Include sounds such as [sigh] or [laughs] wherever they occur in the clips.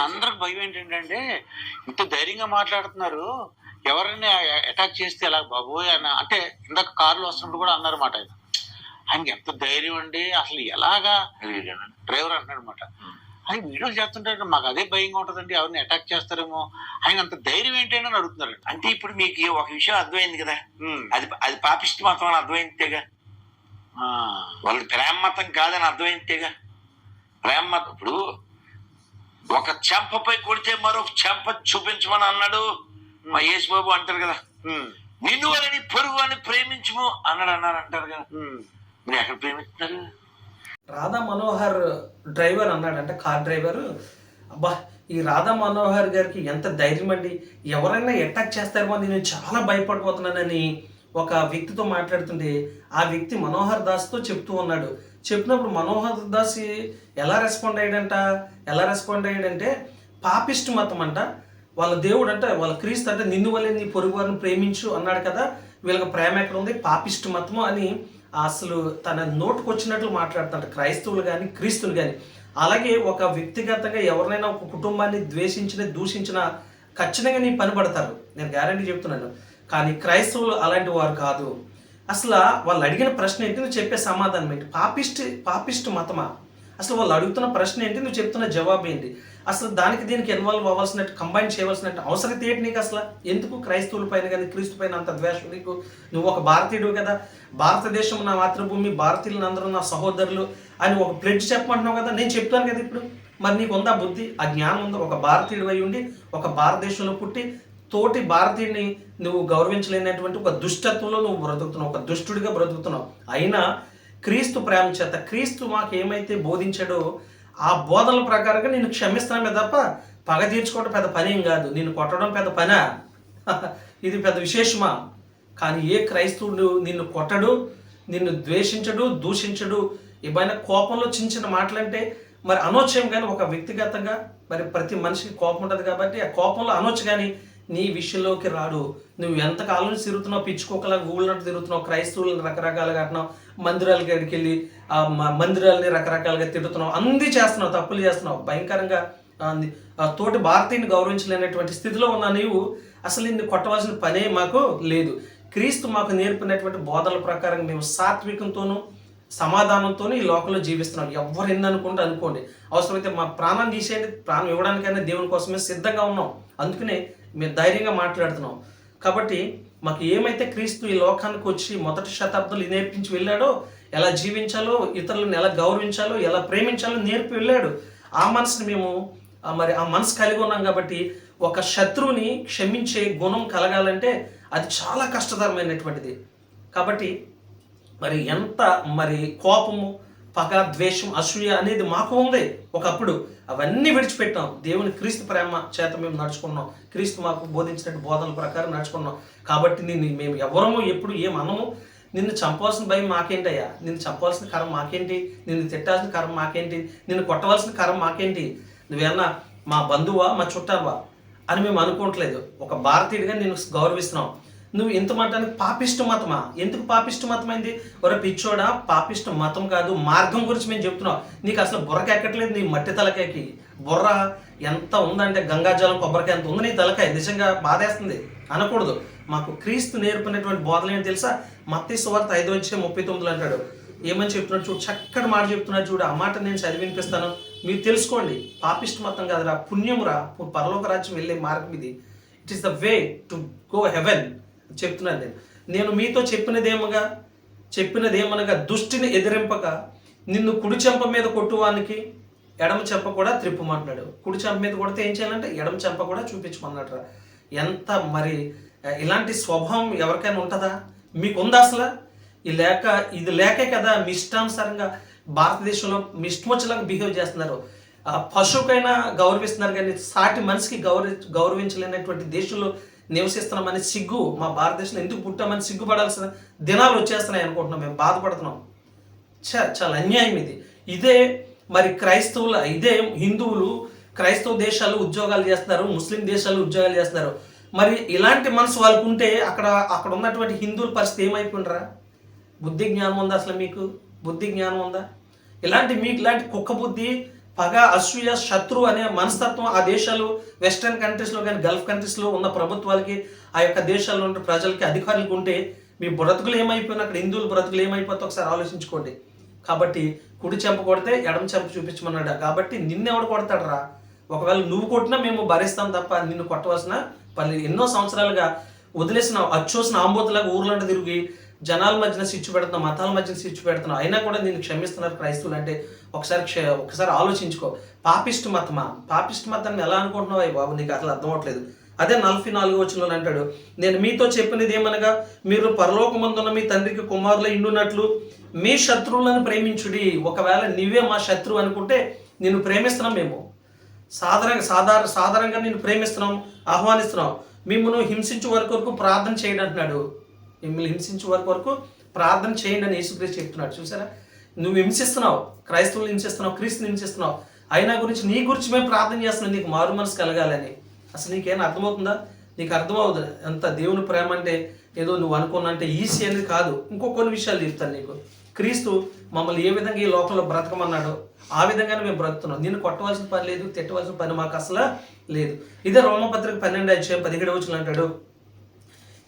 అందరికి భయం ఏంటంటే ఇంత ధైర్యంగా మాట్లాడుతున్నారు. ఎవరైనా అటాక్ చేస్తే ఎలా బాబోయ్ అని అంటే ఇందాక కార్లో వస్తున్నప్పుడు కూడా అన్నారు మాట ఆయన. ఆయనకి ఎంత ధైర్యం అండి అసలు ఎలాగా డ్రైవర్ అంటున్నాడు అనమాట ఆయన వీడియోలు చేస్తుంటారు మాకు అదే భయంగా ఉంటుందండి ఎవరిని అటాక్ చేస్తారేమో. ఆయన అంత ధైర్యం ఏంటి అని అడుగుతున్నారు అంటే ఇప్పుడు మీకు ఒక విషయం అర్థమైంది కదా. అది అది పాపిష్టి మతం అని అర్థమైందిగా ఆ. వాళ్ళది ప్రేమ మతం కాదని అర్థమైందిగా ప్రేమ మతం ఇప్పుడు ఒక చెంపపై కొడితే మరొక చెంప చూపించమని అన్నాడు. మా యేసు బాబు అంటారు కదా. నిన్ను అని పొరుగు అని ప్రేమించము అన్నాడు అన్నారు అంటారు కదా. మీరు ఎక్కడ ప్రేమిస్తున్నారు? రాధా మనోహర్ డ్రైవర్ అన్నాడంటే కార్ డ్రైవర్. అబ్బా ఈ రాధా మనోహర్ గారికి ఎంత ధైర్యం అండి. ఎవరైనా అటాక్ చేస్తారేమో అని నేను చాలా భయపడిపోతున్నానని ఒక వ్యక్తితో మాట్లాడుతుంటే ఆ వ్యక్తి మనోహర్ దాస్తో చెప్తూ ఉన్నాడు. చెప్పినప్పుడు మనోహర్ దాస్ ఎలా రెస్పాండ్ అయ్యాడంట? ఎలా రెస్పాండ్ అయ్యాడంటే పాపిస్ట్ మతం అంట. వాళ్ళ దేవుడు అంటే వాళ్ళ క్రీస్తు అంటే నిన్ను వల్లే నీ పొరుగు వారిని ప్రేమించు అన్నాడు కదా. వీళ్ళకి ప్రేమ ఎక్కడ ఉంది? పాపిస్ట్ మతము అని అసలు తన నోటుకు వచ్చినట్లు మాట్లాడుతాడు క్రైస్తవులు కానీ క్రీస్తులు కానీ అలాగే ఒక వ్యక్తిగతంగా ఎవరినైనా ఒక కుటుంబాన్ని ద్వేషించిన దూషించిన ఖచ్చితంగా నీ పని పడతారు. నేను గ్యారంటీ చెప్తున్నాను. కానీ క్రైస్తవులు అలాంటి వారు కాదు. అసలు వాళ్ళు అడిగిన ప్రశ్న ఏంటి? నువ్వు చెప్పే సమాధానం ఏంటి? పాపిస్ట్ పాపిస్ట్ మతమా? అసలు వాళ్ళు అడుగుతున్న ప్రశ్న ఏంటి? నువ్వు చెప్తున్న జవాబు ఏంటి? అసలు దానికి దీనికి ఇన్వాల్వ్ అవ్వాల్సినట్టు కంబైన్ చేయవలసినట్టు అవసరం ఏంటి నీకు అసలు? ఎందుకు క్రైస్తవుల పైన కానీ క్రీస్తు పైన అంత ద్వేషం నీకు? నువ్వు ఒక భారతీయుడు కదా. భారతదేశం నా మాతృభూమి భారతీయులను అందరూ నా సహోదరులు అని ఒక ప్లెడ్జ్ చెప్పమంటున్నావు కదా. నేను చెప్తాను కదా ఇప్పుడు. మరి నీకు ఉందా బుద్ధి? ఆ జ్ఞానం ఉందా? ఒక భారతీయుడు అయి ఉండి ఒక భారతదేశంలో పుట్టి తోటి భారతీయుడిని నువ్వు గౌరవించలేనటువంటి ఒక దుష్టత్వంలో నువ్వు బ్రతుకుతున్నావు ఒక దుష్టుడిగా బ్రతుకుతున్నావు. అయినా క్రీస్తు ప్రేమ చేత క్రీస్తు మాకు ఏమైతే బోధించాడో ఆ బోధనల ప్రకారంగా నేను క్షమిస్తామే తప్ప పగ తీర్చుకోవడం పెద్ద పని ఏం కాదు. నేను కొట్టడం పెద్ద పనా? [laughs] ఇది పెద్ద విశేషమా? కానీ ఏ క్రైస్తవుడు నిన్ను కొట్టడు నిన్ను ద్వేషించడు దూషించడు? ఏమైనా కోపంలో చిన్న చిన్న మాటలంటే మరి అనొచ్చేం కానీ ఒక వ్యక్తిగతంగా మరి ప్రతి మనిషికి కోపం ఉంటుంది కాబట్టి ఆ కోపంలో అనొచ్చు కానీ నీ విషయంలోకి రాడు. నువ్వు ఎంతకాలం తిరుగుతున్నావు? పిచ్చుకోకలా ఊళ్ళనట్టు తిరుగుతున్నావు. క్రైస్తవులను రకరకాలుగా అంటున్నావు. మందిరాలకి అడిగి వెళ్ళి ఆ మందిరాలని రకరకాలుగా తిడుతున్నావు. అంది చేస్తున్నావు తప్పులు చేస్తున్నావు. భయంకరంగా ఆ తోటి భారతీయుని గౌరవించలేనటువంటి స్థితిలో ఉన్న నీవు అసలు నిన్ను కొట్టవలసిన పనే మాకు లేదు. క్రీస్తు మాకు నేర్పినటువంటి బోధల ప్రకారం మేము సాత్వికంతోనూ సమాధానంతోనే ఈ లోకంలో జీవిస్తున్నాం. ఎవరు ఎన్ని అనుకుంటే అనుకోండి. అవసరమైతే మా ప్రాణం తీసేయండి. ప్రాణం ఇవ్వడానికైనా దేవుని కోసమే సిద్ధంగా ఉన్నాం. అందుకనే మేము ధైర్యంగా మాట్లాడుతున్నాం. కాబట్టి మాకు ఏమైతే క్రీస్తు ఈ లోకానికి వచ్చి మొదటి శతాబ్దంలో నేర్పించి వెళ్ళాడో ఎలా జీవించాలో ఇతరులను ఎలా గౌరవించాలో ఎలా ప్రేమించాలో నేర్పి వెళ్ళాడు. ఆ మనసుని మేము మరి ఆ మనసు కలిగి ఉన్నాం కాబట్టి ఒక శత్రువుని క్షమించే గుణం కలగాలంటే అది చాలా కష్టతరమైనటువంటిది. కాబట్టి మరి ఎంత మరి కోపము పగ ద్వేషం అసూయ అనేది మాకు ఉంది. ఒకప్పుడు అవన్నీ విడిచిపెట్టాం. దేవుని క్రీస్తు ప్రేమ చేత మేము నడుచుకున్నాం. క్రీస్తు మాకు బోధించినట్టు బోధనల ప్రకారం నడుచుకున్నాం. కాబట్టి నిన్ను మేము ఎవరము ఎప్పుడు ఏం అనము. నిన్ను చంపవలసిన భయం మాకేంటయ్యా? నిన్ను చంపవలసిన కరం మాకేంటి? నిన్ను తిట్టాల్సిన కరం మాకేంటి? నిన్ను కొట్టవలసిన కరం మాకేంటి? నువ్వేమన్నా మా బంధువా మా చుట్టావా? అని మేము అనుకోవట్లేదు. ఒక భారతీయుడిగా నేను గౌరవిస్తున్నాం. నువ్వు ఇంత మతానికి పాపిష్ట మతమా? ఎందుకు పాపిష్ట మతమైంది? ఒరే పిచ్చోడా పాపిష్ట మతం కాదు మార్గం గురించి మేము చెప్తున్నాం. నీకు అసలు బుర్రకి ఎక్కట్లేదు నీ మట్టి తలకాయకి? బుర్ర ఎంత ఉందంటే గంగాజలం కొబ్బరికాయ ఎంత ఉంది నీ తలకాయ? నిజంగా బాధేస్తుంది. అనకూడదు. మాకు క్రీస్తు నేర్పినటువంటి బోధలు ఏంటి తెలుసా? మత్తి సువార్త ఐదు వచ్చే ముప్పై తొమ్మిదిలో అంటాడు. ఏమని చెప్తున్నాడు చూడు చక్కటి మాట చెప్తున్నాడు చూడు. ఆ మాట నేను చదివి వినిపిస్తాను. మీరు తెలుసుకోండి. పాపిష్ట మతం కాదురా పుణ్యమురా. పరలోక రాజ్యం వెళ్ళే మార్గం ఇది. It is the way to go heaven చెప్తున్నాను నేను. నేను మీతో చెప్పినదేమగా చెప్పినదేమనగా దుష్టిని ఎదిరింపక నిన్ను కుడి చెంప మీద కొట్టువానికి ఎడమ చెంప కూడా త్రిప్పమంటున్నాడు. కుడి చెంప మీద కొడితే ఏం చేయాలంటే ఎడమ చెంప కూడా చూపించమన్నట్రా. ఎంత మరి ఇలాంటి స్వభావం ఎవరికైనా ఉంటుందా? మీకు ఉందా అసలు? ఈ లేక ఇది లేకే కదా మీ ఇష్టానుసారంగా భారతదేశంలో మీ ఇష్టం వచ్చేలాగా బిహేవ్ చేస్తున్నారు. పశువుకైనా గౌరవిస్తున్నారు కానీ సాటి మనిషికి గౌరవ గౌరవించలేనటువంటి దేశంలో నివసిస్తున్నామని సిగ్గు మా భారతదేశంలో ఎందుకు పుట్టామని సిగ్గుపడాల్సిన దినాలు వచ్చేస్తున్నాయి అనుకుంటున్నాం. మేము బాధపడుతున్నాం. చ చాలా అన్యాయం ఇది. ఇదే మరి క్రైస్తవుల ఇదే హిందువులు క్రైస్తవ దేశాలు ఉద్యోగాలు చేస్తున్నారు ముస్లిం దేశాలు ఉద్యోగాలు చేస్తున్నారు. మరి ఇలాంటి మనసు వాళ్ళకు ఉంటే అక్కడ అక్కడ ఉన్నటువంటి హిందువుల పరిస్థితి ఏమైపోయినరా బుద్ధి జ్ఞానం ఉందా అసలు మీకు? బుద్ధి జ్ఞానం ఉందా? ఇలాంటి మీకు ఇలాంటి కుక్క బుద్ధి పగ అసూయ శత్రు అనే మనస్తత్వం ఆ దేశాలు వెస్ట్రన్ కంట్రీస్లో కానీ గల్ఫ్ కంట్రీస్లో ఉన్న ప్రభుత్వాలకి ఆ యొక్క దేశాల్లో ఉన్న ప్రజలకి అధికారులకు ఉంటే మీ బ్రతుకులు ఏమైపోయినా అక్కడ హిందువుల బ్రతుకులు ఏమైపోతే ఒకసారి ఆలోచించుకోండి. కాబట్టి కుడి చెంప కొడితే ఎడమ చెంప చూపించమన్నాడు. కాబట్టి నిన్నెవడు కొడతాడు రా ఒకవేళ నువ్వు కొట్టినా మేము భరిస్తాం తప్ప నిన్ను కొట్టవలసిన పని ఎన్నో సంవత్సరాలుగా వదిలేసిన అచ్చోసిన ఆంబోతులాగా ఊర్లంట తిరిగి జనాల మధ్యన సిచ్చు పెడుతున్నా మతాల మధ్యన సిచ్చు పెడుతున్నావు అయినా కూడా నేను క్షమిస్తున్నారు క్రైస్తవులు అంటే ఒకసారి క్ష ఒకసారి ఆలోచించుకో. పాపిస్ట్ మతమా? పాపిస్ట్ మతాన్ని ఎలా అనుకుంటున్నావు? అయ్యి బాబు నీకు అసలు అర్థం అవట్లేదు. అదే నలభై నాలుగు వచ్చిన అంటాడు నేను మీతో చెప్పినది ఏమనగా మీరు పరలోకమందున్న మీ తండ్రికి కుమారులు ఇండున్నట్లు మీ శత్రువులను ప్రేమించుడి. ఒకవేళ నీవే మా శత్రువు అనుకుంటే నేను ప్రేమిస్తున్నాం మేము. సాధారణంగా సాధారణ సాధారణంగా నేను ప్రేమిస్తున్నాం ఆహ్వానిస్తున్నాం. మిమ్మల్ని హింసించే వరకు వరకు ప్రార్థన చేయడం అంటున్నాడు. మిమ్మల్ని హింసించే వరకు వరకు ప్రార్థన చేయండి అని యేసుక్రీస్తు చెప్తున్నాడు. చూసారా? నువ్వు హింసిస్తున్నావు. క్రైస్తవులు హింసిస్తున్నావు క్రీస్తుని హింసిస్తున్నావు. అయినా గురించి నీ గురించి మేము ప్రార్థన చేస్తున్నాం. నీకు మారు మనసు కలగాలని. అసలు నీకేమైనా అర్థమవుతుందా? నీకు అర్థమవుతుంది ఎంత దేవుని ప్రేమ అంటే ఏదో నువ్వు అనుకున్నంటే ఈసీ అనేది కాదు. ఇంకో కొన్ని విషయాలు చెప్తాను నీకు. క్రీస్తు మమ్మల్ని ఏ విధంగా ఈ లోకంలో బ్రతకమన్నాడో ఆ విధంగానే మేము బ్రతుకుతున్నాం. నేను కొట్టవలసిన పని లేదు తిట్టవలసిన పని మాకు అసలు లేదు. ఇదే రోమపత్రిక పన్నెండు అధ్యాయం పదిహేడు వచ్చిన అంటాడు.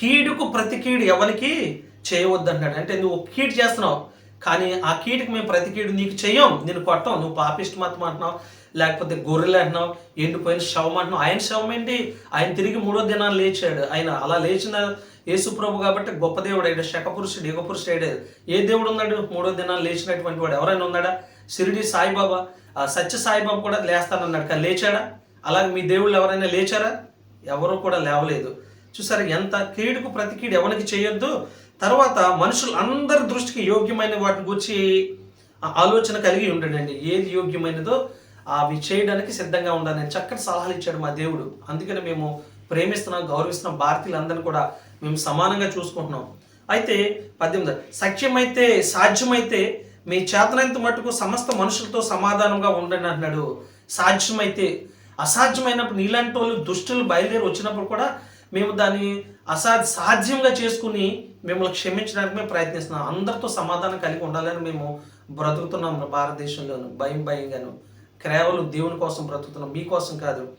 కీడుకు ప్రతి కీడు ఎవరికి చేయవద్దంటాడు. అంటే నువ్వు కీడు చేస్తున్నావు కానీ ఆ కీడుకి మేము ప్రతి కీడు నీకు చేయం నేను కొట్టం నువ్వు పాపిస్ట్ మతం అంటున్నావు లేకపోతే గొర్రెలు అంటున్నావు ఎండిపోయిన శవం అంటున్నావు. ఆయన శవం ఏంటి? ఆయన తిరిగి మూడో దినాలు లేచాడు. ఆయన అలా లేచిన యేసు ప్రభు కాబట్టి గొప్ప దేవుడు అయ్యాడు. శకపురుషుడు యుగపురుషుడు అయ్యాడు. ఏ దేవుడు ఉన్నాడు? మూడో దినాలు లేచినటువంటి వాడు. ఎవరైనా ఉన్నాడా? షిరిడి సాయిబాబా ఆ సత్య సాయిబాబా కూడా లేస్తానన్నాడు. కానీ లేచాడా? అలాగే మీ దేవుళ్ళు ఎవరైనా లేచారా? ఎవరు కూడా లేవలేదు. చూసారు ఎంత కీడుకు ప్రతి కీడు ఎవరికి చేయొద్దు? తర్వాత మనుషులు అందరి దృష్టికి యోగ్యమైన వాటి గురించి ఆలోచన కలిగి ఉండడండి ఏది యోగ్యమైనదో అవి చేయడానికి సిద్ధంగా ఉండాలని చక్కటి సలహాలు ఇచ్చాడు మా దేవుడు. అందుకని మేము ప్రేమిస్తున్నాం గౌరవిస్తున్నాం. భారతీయులందరినీ కూడా మేము సమానంగా చూసుకుంటున్నాం. అయితే పద్దెనిమిది సఖ్యమైతే సాధ్యమైతే మీ చేతనంత మటుకు సమస్త మనుషులతో సమాధానంగా ఉండండి అంటున్నాడు. సాధ్యమైతే అసాధ్యమైనప్పుడు నీలాంటి వాళ్ళు దుష్టులు బయలుదేరి వచ్చినప్పుడు కూడా మేము దాన్ని అసా సాధ్యంగా చేసుకుని మిమ్మల్ని క్షమించడానికి మేము ప్రయత్నిస్తున్నాం. అందరితో సమాధానం కలిగి ఉండాలని మేము బ్రతుకుతున్నాం మన భారతదేశంలోను. భయం భయంగాను. కేవలం దేవుని కోసం బ్రతుకుతున్నాం. మీకోసం కాదు.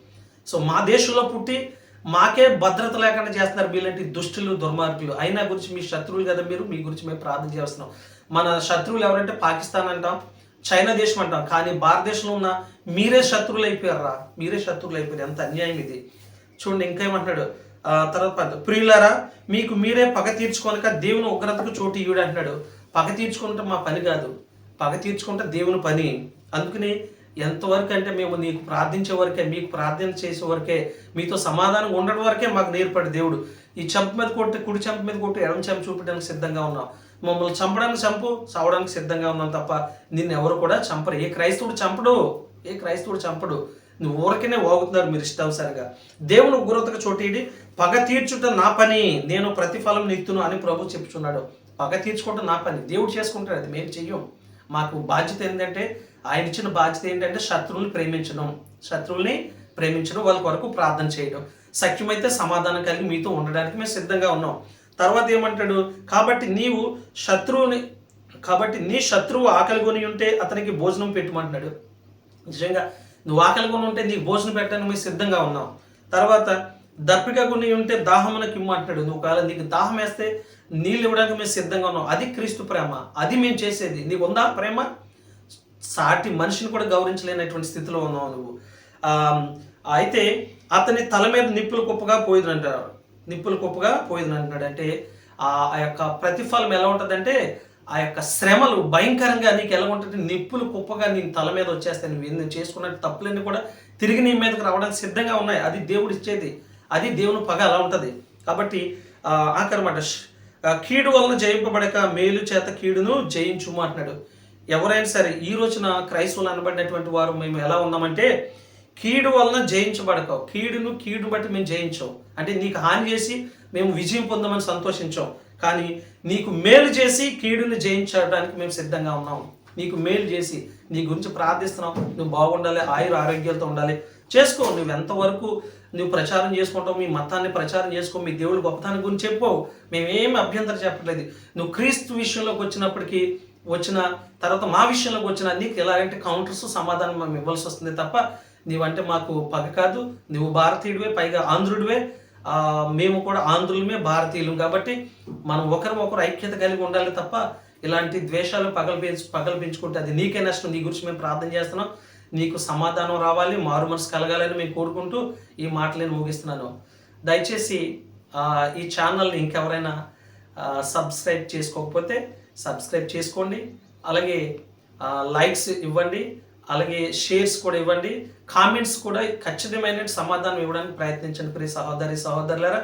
సో మా దేశంలో పుట్టి మాకే భద్రత లేకుండా చేస్తున్నారు మీలాంటి దుష్టులు దుర్మార్గులు. అయినా గురించి మీ శత్రువులు కదా మీరు? మీ గురించి మేము ప్రార్థన చేస్తున్నాం. మన శత్రువులు ఎవరంటే పాకిస్తాన్ అంటాం చైనా దేశం అంటాం. కానీ భారతదేశంలో ఉన్న మీరే శత్రువులు అయిపోయారా? మీరే శత్రువులు అయిపోయారు. ఎంత అన్యాయం ఇది. చూడండి ఇంకా ఏమంటున్నాడు? తర్వాత ప్రియులారా మీకు మీరే పగ తీర్చుకోనక దేవుని ఉగ్రతకు చోటు ఇవ్వడు అంటున్నాడు. పగ తీర్చుకుంటే మా పని కాదు. పగ తీర్చుకుంటే దేవుని పని. అందుకని ఎంతవరకు అంటే మేము నీకు ప్రార్థించే వరకే మీకు ప్రార్థన చేసే వరకే మీతో సమాధానం ఉండడం వరకే మాకు నేర్పడు దేవుడు. ఈ చెంపు మీద కొట్టి కుడి చెంపు మీద కొట్టి ఎడమ చెంప చూపించడానికి సిద్ధంగా ఉన్నాం. మమ్మల్ని చంపడానికి చంపు చావడానికి సిద్ధంగా ఉన్నాం తప్ప నిన్ను ఎవరు కూడా చంపరు. ఏ క్రైస్తవుడు చంపడు? ఏ క్రైస్తవుడు చంపడు? నువ్వు ఊరకనే వాగుతున్నారు మీరు ఇష్టానుసారంగా. దేవుని ఉగ్రతకు చోటీడి పగ తీర్చుట నా పని నేను ప్రతిఫలం నిత్తును అని ప్రభు చెప్పుచున్నాడు. పగ తీర్చుకోవటం నా పని. దేవుడు చేసుకుంటాడు అది మేము చెయ్యం. మాకు బాధ్యత ఏంటంటే ఆయన ఇచ్చిన బాధ్యత ఏంటంటే శత్రువుని ప్రేమించడం. శత్రువుల్ని ప్రేమించడం వాళ్ళ కొరకు ప్రార్థన చేయడం. సఖ్యమైతే సమాధానం కలిగి మీతో ఉండడానికి మేము సిద్ధంగా ఉన్నాం. తర్వాత ఏమంటాడు? కాబట్టి నీవు శత్రువుని కాబట్టి నీ శత్రువు ఆకలి కొని ఉంటే అతనికి భోజనం పెట్టమంటున్నాడు. నిజంగా నువ్వు ఆకలి కొని ఉంటే నీ భోజనం పెట్టడానికి మేము సిద్ధంగా ఉన్నాం. తర్వాత దప్పిక కొని ఉంటే దాహమునకి ఇమ్మంటున్నాడు నువ్వు ఒకవేళ నీకు దాహం వేస్తే నీళ్ళు ఇవ్వడానికి మేము సిద్ధంగా ఉన్నాం. అది క్రీస్తు ప్రేమ. అది మేము చేసేది. నీకు ఉందా ప్రేమ? సాటి మనిషిని కూడా గౌరవించలేనటువంటి స్థితిలో ఉన్నావు నువ్వు. అయితే అతని తల మీద నిప్పులు కుప్పగా పోయింది అంటారు నిప్పులు కుప్పగా పోయింది అంటున్నాడు అంటే ఆ ఆ యొక్క ప్రతిఫలం ఎలా ఉంటుందంటే ఆ యొక్క శ్రమలు భయంకరంగా నీకు ఎలా ఉంటుంది నిప్పులు కుప్పగా నీ తల మీద వచ్చేస్తాయి. నువ్వు నేను చేసుకున్న తప్పులన్నీ కూడా తిరిగి నీ మీదకి రావడానికి సిద్ధంగా ఉన్నాయి. అది దేవుడు ఇచ్చేది. అది దేవుని పగ అలా ఉంటుంది. కాబట్టి ఆఖరమాట కీడు వలన జయింపబడక మేలు చేత కీడును జయించుము అంటున్నాడు. ఎవరైనా సరే ఈ రోజున క్రైస్తవులు అనబడినటువంటి వారు మేము ఎలా ఉన్నామంటే కీడు వలన జయించబడక కీడును కీడు బట్టి మేము జయించాం అంటే నీకు హాని చేసి మేము విజయం పొందామని సంతోషించాం. కానీ నీకు మేలు చేసి కీడుని జయించడానికి మేము సిద్ధంగా ఉన్నాం. నీకు మేలు చేసి నీ గురించి ప్రార్థిస్తున్నాం. నువ్వు బాగుండాలి ఆయుర ఆరోగ్యాలతో ఉండాలి. చేసుకో నువ్వు ఎంతవరకు నువ్వు ప్రచారం చేసుకుంటావు మీ మతాన్ని ప్రచారం చేసుకో మీ దేవుడి గొప్పతనం గురించి చెప్పు మేమేమి అభ్యంతరం చెప్పట్లేదు. నువ్వు క్రీస్తు విషయంలోకి వచ్చినప్పటికీ వచ్చిన తర్వాత మా విషయంలోకి వచ్చిన నీకు ఎలాగంటే కౌంటర్స్ సమాధానం మేము ఇవ్వాల్సి వస్తుంది తప్ప నీవంటే మాకు పగ కాదు. నువ్వు భారతీయుడివే పైగా ఆంధ్రుడివే. మేము కూడా ఆంధ్రులమే భారతీయులం కాబట్టి మనం ఒకరు ఒకరు ఐక్యత కలిగి ఉండాలి తప్ప ఇలాంటి ద్వేషాలు పగలు పగలపించుకుంటే అది నీకే నష్టం. నీ గురించి మేము ప్రార్థన చేస్తున్నాం. నీకు సమాధానం రావాలి మారు మనసు కలగాలని మేము కోరుకుంటూ ఈ మాటలు నేను ముగిస్తున్నాను. దయచేసి ఈ ఛానల్ని ఇంకెవరైనా సబ్స్క్రైబ్ చేసుకోకపోతే సబ్స్క్రైబ్ చేసుకోండి. అలాగే లైక్స్ ఇవ్వండి. అలాగే షేర్స్ కూడా ఇవ్వండి. కామెంట్స్ కూడా ఖచ్చితమైన సమాధానం ఇవ్వడానికి ప్రయత్నించండి ప్రియ సహోదరి సహోదరులరా.